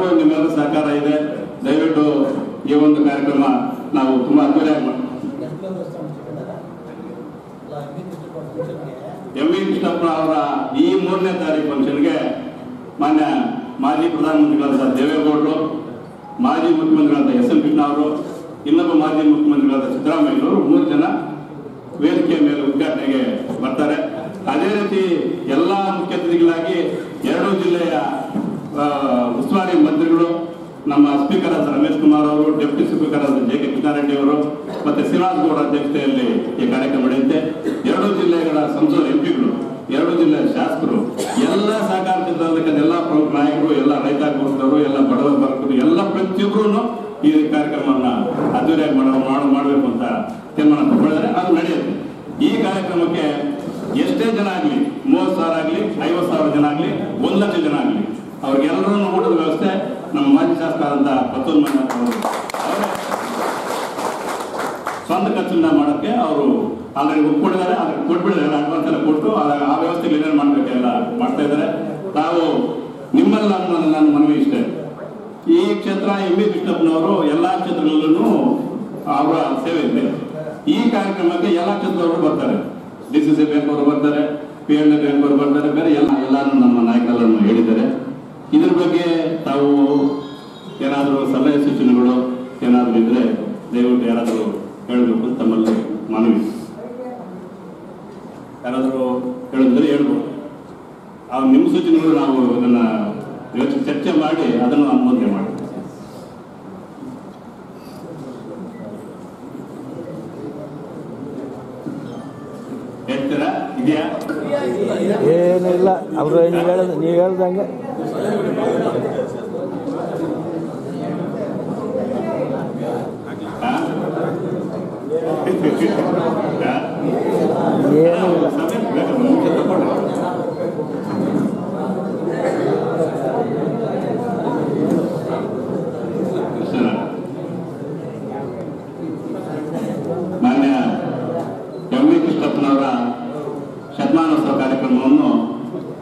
ಎಲ್ಲರೂ ನಿಮ್ಮೆಲ್ಲ ಸಹಕಾರ ಇದೆ. ದಯವಿಟ್ಟು ಈ ಒಂದು ಕಾರ್ಯಕ್ರಮ ನಾವು ತುಂಬಾ ಅದ್ದೂರಿಯಾಗಿ ಮಾಡಿ ಎಂ ವಿ ಕೃಷ್ಣಪ್ಪ ಅವರ ಈ ಮೂರನೇ ತಾರೀಕು ಫಂಕ್ಷನ್ಗೆ ಮಾನ್ಯ ಮಾಜಿ ಪ್ರಧಾನಮಂತ್ರಿಗಳಾದ ದೇವೇಗೌಡರು, ಮಾಜಿ ಮುಖ್ಯಮಂತ್ರಿಗಳಾದ ಎಸ್ ಎಂ ಕೃಷ್ಣ ಅವರು, ಇನ್ನೊಬ್ಬ ಮಾಜಿ ಮುಖ್ಯಮಂತ್ರಿಗಳಾದ ಸಿದ್ದರಾಮಯ್ಯನವರು ಮೂರು ಜನ ವೇದಿಕೆಯ ಮೇಲೆ ಉದ್ಘಾಟನೆಗೆ ಬರ್ತಾರೆ. ಅದೇ ರೀತಿ ಎಲ್ಲ ಮುಖ್ಯ ಅತಿಥಿಗಳಾಗಿ ಎರಡು ಜಿಲ್ಲೆಯ ಆ, ಮಂತ್ರಿಗಳು ನಮ್ಮ ಸ್ಪೀಕರ್ ಆದ ರಮೇಶ್ ಕುಮಾರ್ ಅವರು ಡೆಪ್ಯೂಟಿ ಸ್ಪೀಕರ್ ಆದ ಜೆ ಕೆ ಕೃಷ್ಣಾರೆಡ್ಡಿ ಅವರು ಮತ್ತೆ ಶ್ರೀನಿವಾಸ ಗೌಡ ಅಧ್ಯಕ್ಷತೆಯಲ್ಲಿ ಈ ಕಾರ್ಯಕ್ರಮ ನಡೆಯುತ್ತೆ. ಎರಡು ಜಿಲ್ಲೆಗಳ ಸಂಸದ ಎಂಪಿಗಳು ಎರಡು ಜಿಲ್ಲೆಯ ಶಾಸಕರು ಎಲ್ಲ ಸಹಕಾರ ಎಲ್ಲ ಪ್ರಮುಖ ನಾಯಕರು ಎಲ್ಲ ರೈತ ಗೋಷ್ಠರು ಎಲ್ಲ ಬಡವ ವರ್ಗರು ಎಲ್ಲ ಪ್ರತಿಯೊಬ್ಬರು ಈ ಕಾರ್ಯಕ್ರಮವನ್ನ ಅದ್ದೂರಿಯಾಗಿ ಮಾಡ- ಮಾಡಬೇಕು ಅಂತ ತೀರ್ಮಾನ ತಗೊಳ್ಳಿದ್ರೆ ಅದು ನಡೆಯುತ್ತೆ. ಈ ಕಾರ್ಯಕ್ರಮಕ್ಕೆ ಎಷ್ಟೇ ಜನ ಆಗಲಿ ಮೂವತ್ತು ಸಾವಿರ ಆಗಲಿ ಐವತ್ತು ಸಾವಿರ ಜನ ಆಗಲಿ ಒಂದು ಲಕ್ಷ ಜನ ಆಗಲಿ ಅವ್ರಿಗೆಲ್ಲರೂ ಊಟದ ವ್ಯವಸ್ಥೆ ನಮ್ಮ ಮಾಜಿ ಅಂತ ಪತ್ತೊಂದು ಮಂದಿ ಅವರು ಸ್ವಂತ ಖರ್ಚಿನ ಮಾಡೋಕ್ಕೆ ಅವರು ಆಲ್ರೆಡಿ ಒಪ್ಕೊಂಡಿದ್ದಾರೆ ಅದಕ್ಕೆ ಕೊಟ್ಬಿಡಿದ್ದಾರೆ ಅಡ್ವಾನ್ಸ್ ಎಲ್ಲ ಕೊಟ್ಟು ಆ- ವ್ಯವಸ್ಥೆಗೆ ಏನೇನು ಮಾಡಬೇಕೆಲ್ಲ ಮಾಡ್ತಾ ಇದ್ದಾರೆ. ತಾವು ನಿಮ್ಮಲ್ಲಿ ನನ್ನ ಮನವಿ ಇಷ್ಟೇ. ಈ ಕ್ಷೇತ್ರ ಎಂ ಬಿ ಕೃಷ್ಣಪ್ಪನವರು ಎಲ್ಲ ಕ್ಷೇತ್ರಗಳಲ್ಲೂ ಅವರ ಸೇವೆ ಇದೆ. ಈ ಕಾರ್ಯಕ್ರಮಕ್ಕೆ ಎಲ್ಲ ಕ್ಷೇತ್ರದವರು ಬರ್ತಾರೆ. ಡಿ ಸಿ ಸಿ ಬ್ಯಾಂಕ್ ಅವರು ಬರ್ತಾರೆ, ಪಿ ಎಲ್ ಬ್ಯಾಂಕ್ ಅವರು ಬರ್ತಾರೆ, ಬೇರೆ ಎಲ್ಲ ಎಲ್ಲಾನು ನಮ್ಮ ನಾಯಕರನ್ನು ಹೇಳಿದ್ದಾರೆ. ಇದ್ರ ಬಗ್ಗೆ ತಾವು ಏನಾದರೂ ಸಲಹೆ ಸೂಚನೆಗಳು ಏನಾದರೂ ಇದ್ರೆ ದಯವಿಟ್ಟು ಯಾರಾದರೂ ಹೇಳಬೇಕು ತಮ್ಮಲ್ಲಿ ಮನವಿ. ಯಾರಾದರೂ ಹೇಳಿದ್ರೆ ಹೇಳ್ಬೋದು. ಆ ನಿಮ್ಮ ಸೂಚನೆಗಳು ನಾವು ಯೋಚನೆ ಚರ್ಚೆ ಮಾಡಿ ಅದನ್ನು ಅನುಮೋದನೆ ಮಾಡಿ ಹೇಳ್ತೀರಾ? ಇದೆಯಾ? ಏನಿಲ್ಲ, ಅವರು ನೀವು ಹೇಳೋದು ನೀವು ಹೇಳ್ದಂಗೆ. ಮಾನ್ಯ ಎಂ ವಿ ಕೃಷ್ಣಪ್ಪನವರ ಶತಮಾನೋತ್ಸವ ಕಾರ್ಯಕ್ರಮವನ್ನು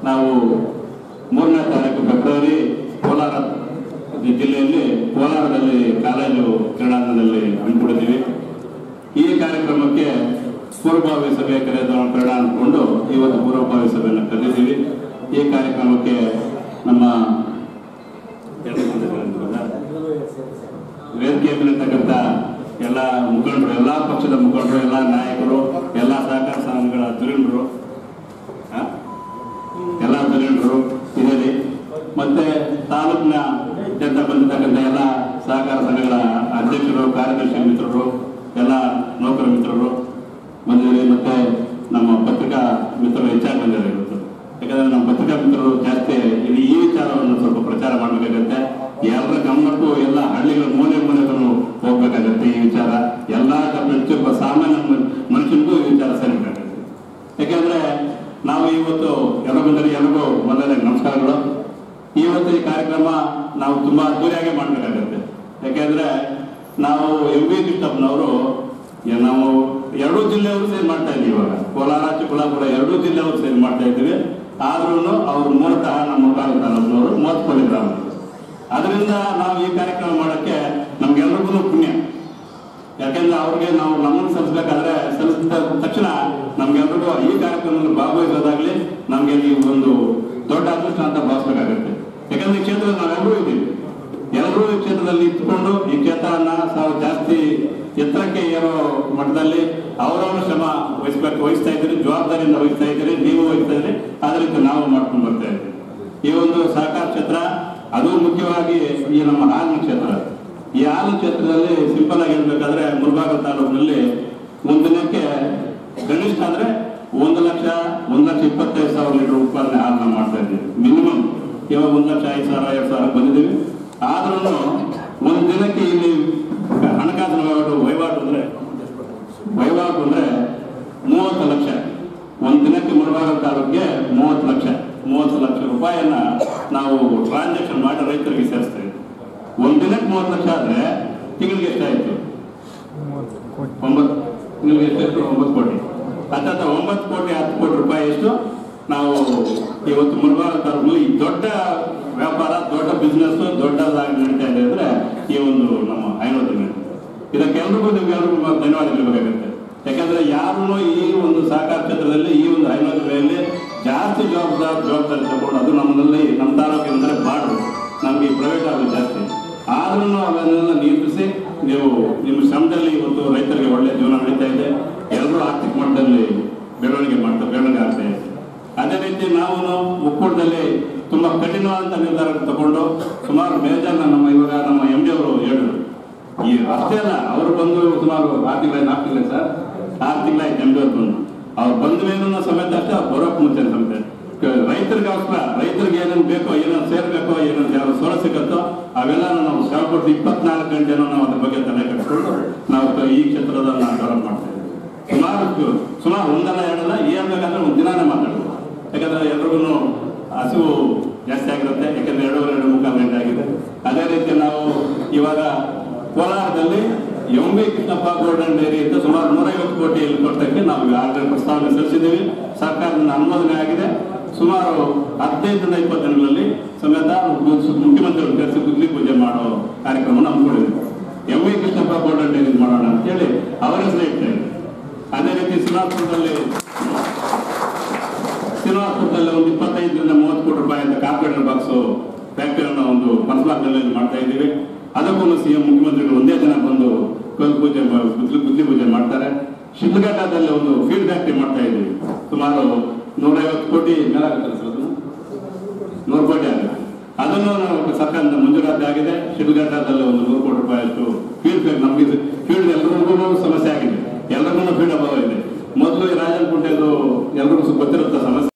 ನಾವು ಮೂರನೇ ತಾರೀಕು ಫೆಬ್ರವರಿ ಕೋಲಾರ ಜಿಲ್ಲೆಯಲ್ಲಿ ಕೋಲಾರದಲ್ಲಿ ಕಾಲೇಜು ಕ್ರೀಡಾಂಗಣದಲ್ಲಿ ಹಮ್ಮಿಕೊಂಡಿದ್ದೀವಿ ಈ ಕಾರ್ಯಕ್ರಮಕ್ಕೆ ಪೂರ್ವಭಾವಿ ಸಭೆ ಕ್ರೀಡಾ ಅಂದ್ಕೊಂಡು ಇವತ್ತು ಪೂರ್ವಭಾವಿ ಸಭೆಯನ್ನು ಕರೆದಿದ್ದೀವಿ. ಈ ಕಾರ್ಯಕ್ರಮಕ್ಕೆ ನಮ್ಮ ವೇದಿಕೆ ಎಲ್ಲ ಮುಖಂಡರು, ಎಲ್ಲ ಪಕ್ಷದ ಮುಖಂಡರು, ಎಲ್ಲ ನಾಯಕರು ಎಲ್ಲ ಸಹಕಾರ ಸಂಘಗಳ ಧುರೀಣರು ಆ? ಎಲ್ಲ ಧುರೀಣರು ಇದರಲ್ಲಿ ಮತ್ತೆ ತಾಲೂಕಿನ ಜನತ ಬಂದಿರ್ತಕ್ಕಂಥ ಎಲ್ಲ ಸಹಕಾರ ಸಂಘಗಳ ಅಧ್ಯಕ್ಷರು ಕಾರ್ಯದರ್ಶಿ ಮಿತ್ರರು ಎಲ್ಲ ನೌಕರ ಮಿತ್ರರು ಬಂದಿದ್ದಾರೆ ಮತ್ತೆ ನಮ್ಮ ಪತ್ರಿಕಾ ಮಿತ್ರರು ಹೆಚ್ಚಾಗಿ ಬಂದಿದ್ದಾರೆ ಇವತ್ತು ಯಾಕಂದ್ರೆ ನಮ್ಮ ಪತ್ರಿಕಾ ಮಿತ್ರರು ಜಾಸ್ತಿ ಇಲ್ಲಿ ಈ ವಿಚಾರವನ್ನು ಸ್ವಲ್ಪ ಪ್ರಚಾರ ಮಾಡಬೇಕಾಗತ್ತೆ. ಎಲ್ಲರ ಗಮನಕ್ಕೂ ಎಲ್ಲ ಹಳ್ಳಿಗಳ ಮೂಲೆ ಮೂಲೆಗಳು ಹೋಗ್ಬೇಕಾಗತ್ತೆ ಈ ವಿಚಾರ. ಎಲ್ಲ ಪ್ರತಿಯೊಬ್ಬ ಸಾಮಾನ್ಯ ಮನ್- ಮನುಷ್ಯನಿಗೂ ಈ ವಿಚಾರ ಸರಿಬೇಕಾಗತ್ತೆ. ಯಾಕೆಂದ್ರೆ ನಾವು ಇವತ್ತು ಎಲ್ಲ ಎಲ್ಲರಿಗೂ ಮೊದಲನೇ ನಮಸ್ಕಾರಗಳು. ಇವತ್ತು ಈ ಕಾರ್ಯಕ್ರಮ ನಾವು ತುಂಬಾ ಅದ್ದೂರಿಯಾಗಿ ಮಾಡಬೇಕಾಗತ್ತೆ. ಯಾಕೆಂದ್ರೆ ನಾವು ಎಂ ವಿ ಕೃಷ್ಣಪ್ಪನವರು ನಾವು ಎರಡೂ ಜಿಲ್ಲೆಯವರು ಸೇಲ್ ಮಾಡ್ತಾ ಇದ್ದೀವಿ ಇವಾಗ. ಕೋಲಾರ, ಚಿಕ್ಕಬಳ್ಳಾಪುರ ಎರಡೂ ಜಿಲ್ಲೆಯವರು ಸೇಲ್ ಮಾಡ್ತಾ ಇದ್ದೀವಿ ಆದ್ರೂ ಅವರು ಮೂಲತಃ ನಮ್ಮ ಮುಖಾಲ ತಾಲೂಕಿನವರು ಕೋಟಿ ಗ್ರಾಮ. ಅದರಿಂದ ನಾವು ಈ ಕಾರ್ಯಕ್ರಮ ಮಾಡಕ್ಕೆ ನಮ್ಗೆಲ್ರಿಗೂ ಪುಣ್ಯ. ಯಾಕೆಂದ್ರೆ ಅವ್ರಿಗೆ ನಾವು ನಮ್ಮನ್ನು ಸಲ್ಲಿಸ್ಬೇಕಾದ್ರೆ ಸಲ್ಲಿಸಿದ ತಕ್ಷಣ ನಮ್ಗೆಲ್ರಿಗೂ ಈ ಕಾರ್ಯಕ್ರಮದಲ್ಲಿ ಭಾಗವಹಿಸೋದಾಗ್ಲಿ ನಮ್ಗೆ ಒಂದು ದೊಡ್ಡ ಅದೃಷ್ಟ ಅಂತ ಭಾವಿಸ್ಬೇಕಾಗತ್ತೆ. ಯಾಕಂದ್ರೆ ಈ ಕ್ಷೇತ್ರದಲ್ಲಿ ನಾವೆಲ್ಲರೂ ಇದ್ದೀವಿ ಇಟ್ಕೊಂಡು ಈ ಕ್ಷೇತ್ರವನ್ನ ನಾವು ಜಾಸ್ತಿ ಎತ್ತರಕ್ಕೆ ಏರೋ ಮಟ್ಟದಲ್ಲಿ ಅವರವರ ಶ್ರಮ ವಹಿಸ್ಬೇಕು, ವಹಿಸ್ತಾ ಇದ್ದೀರಿ, ಜವಾಬ್ದಾರಿಯಿಂದ ವಹಿಸ್ತಾ ಇದ್ದೀರಿ, ನೀವು ವಹಿಸ್ತಾ ಇದ್ರಿ ಅದಕ್ಕೆ ನಾವು ಮಾಡ್ಕೊಂಡು ಬರ್ತಾ ಈ ಒಂದು ಸಹಕಾರ ಕ್ಷೇತ್ರ, ಅದು ಮುಖ್ಯವಾಗಿ ಈ ನಮ್ಮ ಹಾಲಿನ ಕ್ಷೇತ್ರ. ಈ ಹಾಲು ಕ್ಷೇತ್ರದಲ್ಲಿ ಸಿಂಪಲ್ ಆಗಿ ಹೇಳ್ಬೇಕಾದ್ರೆ ಮುಳಬಾಗ ತಾಲೂಕಿನಲ್ಲಿ ಒಂದು ದಿನಕ್ಕೆ ಕನಿಷ್ಠ ಅಂದ್ರೆ ಒಂದು ಲಕ್ಷ ಒಂದು ಲಕ್ಷ ಇಪ್ಪತ್ತೈದು ಸಾವಿರ ಲೀಟರ್ ಉತ್ಪಾದನೆ ಹಾಲನ್ನ ಮಾಡ್ತಾ ಇದ್ದೀವಿ. ಮಿನಿಮಮ್. ಇವಾಗ ಒಂದು ಲಕ್ಷ ಐದು ಸಾವಿರ, ಎರಡು ಸಾವಿರ ಬಂದಿದ್ದೀವಿ. ಆದ್ರೂ ಒಂದು ದಿನಕ್ಕೆ ಇಲ್ಲಿ ಹಣಕಾಸಿನ ವಹಿವಾಟು ವಹಿವಾಟು ಅಂದ್ರೆ ವಹಿವಾಟು ಅಂದ್ರೆ ಮೂವತ್ತು ಲಕ್ಷ. ಒಂದು ದಿನಕ್ಕೆ ಮುಳಬಾಗ ತಾಲೂಕಿಗೆ ಮೂವತ್ತು ಲಕ್ಷ. ಮೂವತ್ತು ಲಕ್ಷ ರೂಪಾಯಿಯನ್ನ ನಾವು ಟ್ರಾನ್ಸಾಕ್ಷನ್ ಮಾಡಿ ರೈತರಿಗೆ ಸೇರಿಸ್ತೇವೆ. ಒಂದು ದಿನಕ್ಕೆ ಮೂವತ್ತು ಲಕ್ಷ ಆದ್ರೆ ತಿಂಗಳಿಗೆ ಎಷ್ಟಾಯ್ತು ಒಂಬತ್ತು. ತಿಂಗಳಿಗೆ ಒಂಬತ್ತು ಕೋಟಿ. ಹತ್ತತ್ರ ಒಂಬತ್ತು ಕೋಟಿ, ಹತ್ತು ಕೋಟಿ ರೂಪಾಯಿ ಎಷ್ಟು? ನಾವು ಇವತ್ತು ಮುಳಬಾಗ ತಾಲೂಕು ಈ ದೊಡ್ಡ ವ್ಯಾಪಾರ, ದೊಡ್ಡ ಬಿಸ್ನೆಸ್ ದೊಡ್ಡ ಎಲ್ರಿಗೂ ನಿಮ್ಗೆಲ್ರಿಗೂ ಧನ್ಯವಾದ ಹೇಳಬೇಕಾಗುತ್ತೆ. ಯಾಕಂದ್ರೆ ಯಾರು ಈ ಒಂದು ಸಹಕಾರ ಕ್ಷೇತ್ರದಲ್ಲಿ, ಈ ಒಂದು ಹೈನುಗಾರಿಕೆಯಲ್ಲಿ ಜಾಸ್ತಿ ಜವಾಬ್ದಾರಿ ಜವಾಬ್ದಾರಿ ತಗೊಂಡು ಅದು ನಮ್ಮಲ್ಲಿ, ನಮ್ಮ ತಾಲೂಕಿನ ಬಾಡು ನಮಗೆ ಪ್ರೈವೇಟ್ ಆಗೋದು ಜಾಸ್ತಿ. ಆದ್ರೂ ಅವೆಲ್ಲ ನಿಯಂತ್ರಿಸಿ ನೀವು ನಿಮ್ಮ ಶ್ರಮದಲ್ಲಿ ಇವತ್ತು ರೈತರಿಗೆ ಒಳ್ಳೆ ಜೀವನ ನಡೀತಾ ಇದೆ. ಎಲ್ಲರೂ ಆರ್ಥಿಕ ಮಟ್ಟದಲ್ಲಿ ಬೆಳವಣಿಗೆ ಮಾಡ್ತಾ, ಬೆಳವಣಿಗೆ ಆಗ್ತಾ ಇದೆ. ಅದೇ ರೀತಿ ನಾವು ಒಕ್ಕೂಟದಲ್ಲಿ ತುಂಬಾ ಕಠಿಣವಾದಂತಹ ನಿರ್ಧಾರ ತಗೊಂಡು ಸುಮಾರು ಮೇಜರ್ನ ನಮ್ಮ ಇವಾಗ ನಮ್ಮ ಎಂ ಡಿ ಅವರು ಹೇಳಿದ್ರು. ಈ ಅಷ್ಟೇ ಅಲ್ಲ, ಅವರು ಬಂದು ಸುಮಾರು ಆರು ತಿಂಗಳ ನಾಲ್ಕು ತಿಂಗಳ ಸರ್. ಆರು ತಿಂಗಳಾಯ್ತು ಎಂ ಡಿ ಅವ್ರು ಬಂದು. ಅವ್ರು ಬಂದ ಮೇಲೂ ಸಮೇತ ಅಷ್ಟೇ ಅವ್ರು ಬರೋಕ್ ಮುಂಚೆ ಸಮೇತ. ರೈತರಿಗೋಸ್ಕರ ರೈತರಿಗೆ ಏನೇನು ಬೇಕೋ, ಏನೇನು ಸೇರ್ಬೇಕೋ, ಏನೇನು ಯಾವ ಸೋಲ ಸಿಗುತ್ತೋ ಅವೆಲ್ಲ ನಾವು ಸೇವೆ ಕೊಟ್ಟು ಇಪ್ಪತ್ನಾಲ್ಕು ಗಂಟೆನೂ ನಾವು ಅದ್ರ ಬಗ್ಗೆ ತಲೆ ಕಟ್ಕೊಂಡು ನಾವು ಈ ಕ್ಷೇತ್ರದ ನಾವು ಡೆವಲಪ್ ಮಾಡ್ತೇವೆ ಸುಮಾರು ಸುಮಾರು ಒಂದಲ್ಲ ಎರಡಲ್ಲ, ಏನ್ ಬೇಕಂದ್ರೆ ಒಂದು ದಿನಾನೇ ಮಾತಾಡೋದು ಯಾಕಂದ್ರೆ ಎಲ್ರಿಗೂ ಹಸಿವು ಜಾಸ್ತಿ ಆಗಿರುತ್ತೆ ಯಾಕಂದ್ರೆ ಎರಡೂವರೆ ಎರಡು ಮುಖ ಗಂಟೆ ಆಗಿದೆ. ಅದೇ ರೀತಿ ನಾವು ಇವಾಗ ಕೋಲಾರದಲ್ಲಿ M V Krishnappa golden dairy ಅಂತ ಸುಮಾರು ನೂರೈವತ್ತು ಕೋಟಿ ಕೊಟ್ಟಕ್ಕೆ ನಾವು ಆರ್ಡರ್ ಪ್ರಸ್ತಾವನೆ ಸಲ್ಲಿಸಿದ್ದೀವಿ. ಸರ್ಕಾರದಿಂದ ಅನುಮೋದನೆ ಆಗಿದೆ. ಸುಮಾರು ಹದಿನೈದರಿಂದ ಇಪ್ಪತ್ತು ದಿನಗಳಲ್ಲಿ ಸಮೇತ ಮುಖ್ಯಮಂತ್ರಿಗಳು ಕರೆಸಿ ಗುದ್ಲಿ ಪೂಜೆ ಮಾಡೋ ಕಾರ್ಯಕ್ರಮ ಹಮ್ಮಿಕೊಂಡಿದ್ದೀವಿ M V Krishnappa golden dairy ಮಾಡೋಣ ಅಂತೇಳಿ ಅವರ ಹೆಸರು ಇಟ್ಟೆ ಅದೇ ರೀತಿ ಶ್ರೀನಿವಾಸಪುರದಲ್ಲಿ ಶ್ರೀನಿವಾಸಪುರದಲ್ಲಿ ಒಂದು ಇಪ್ಪತ್ತೈದರಿಂದ ಮೂವತ್ತು ಕೋಟಿ ರೂಪಾಯಿ ಅಂತ ಕಾರ್ಪೊರೇಟರ್ ಬಾಕ್ಸ್ ಫ್ಯಾಕ್ಟರಿಯನ್ನು ಒಂದು ಮಾಡ್ತಾ ಇದ್ದೇವೆ. ಅದಕ್ಕೂ ಸಿಎಂ ಮುಖ್ಯಮಂತ್ರಿಗಳು ಒಂದೇ ದಿನ ಬಂದು ಕಲ್ ಪೂಜೆ ಗುದ್ಲಿ ಪೂಜೆ ಮಾಡ್ತಾರೆ. ಶಿಲ್ಘಟ್ಟದಲ್ಲಿ ಒಂದು ಫೀಡ್ ಫ್ಯಾಕ್ಟ್ರಿ ಮಾಡ್ತಾ ಇದ್ದೀವಿ. ಸುಮಾರು ನೂರೈವತ್ತು ಕೋಟಿ ಅದು? ನೂರು ಕೋಟಿ ಆಗುತ್ತೆ. ಅದನ್ನು ನಾವು ಸರ್ಕಾರದಿಂದ ಮಂಜೂರಾತಿ ಆಗಿದೆ. ಶಿಲ್ಘಟ್ಟದಲ್ಲಿ ಒಂದು ನೂರು ಕೋಟಿ ರೂಪಾಯಿ ಅಷ್ಟು ಫೀಲ್ಡ್ ನಮಗೆ ಫೀಲ್ಡ್ ಎಲ್ಲರಿಗೂ ಸಮಸ್ಯೆ ಆಗಿದೆ. ಎಲ್ಲರಿಗೂ ಫೀಲ್ಡ್ ಅಭಾವ ಇದೆ. ಮೊದಲು ಈ ರಾಜನ್ ಕುಂಟೆದು ಎಲ್ಲರಿಗೂ ಗೊತ್ತಿರುತ್ತೆ ಸಮಸ್ಯೆ